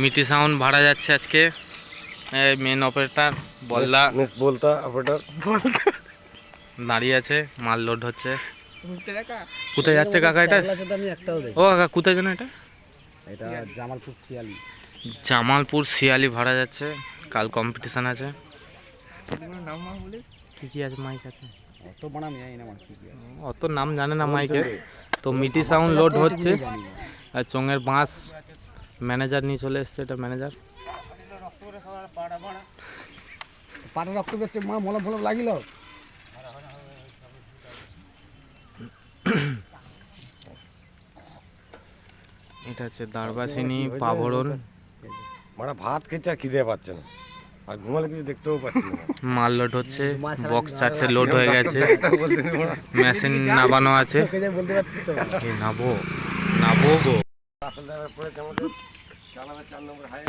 মিটি সাউন্ড ভাড়া যাচ্ছে আজকে। মেন অপারেটার বল্লা মিস বলতা অপারেটর দাঁড়িয়ে আছে মাল লোড হচ্ছে। কোথায় যাচ্ছে কাকা এটা? ও কাকা কোথায় যেন এটা? এটা জামালপুর শিয়ালি। জামালপুর শিয়ালি ভাড়া যাচ্ছে। কাল কম্পিটিশন আছে। কি কি আছে মাইক আছে? অত নাম জানে না মাইকের তো মিটি সাউন্ড লোড হচ্ছে। আর চোঙের বাঁশ ম্যানেজার নিয়ে চলে এসছে এটা ম্যানেজার পাটা রক্ত বেরোচ্ছে মা মলম ফলম লাগিল? এটা হচ্ছে দারবাসিনী পাভরণ মানে ভাত খেতে আর খিদে পাচ্ছে না। আর ঘুমালে কিছু দেখতেও পাচ্ছি না। মাল লোড হচ্ছে বক্স চারটে লোড হয়ে গেছে। মেশিন নামানো আছে। বলতে পারছি তো এই নাবো নাবো গো আসলে পড়েছে আমাদের চালাবে চার নম্বর হাই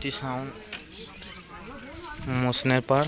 মিটি সাউন্ড মোশনের পার।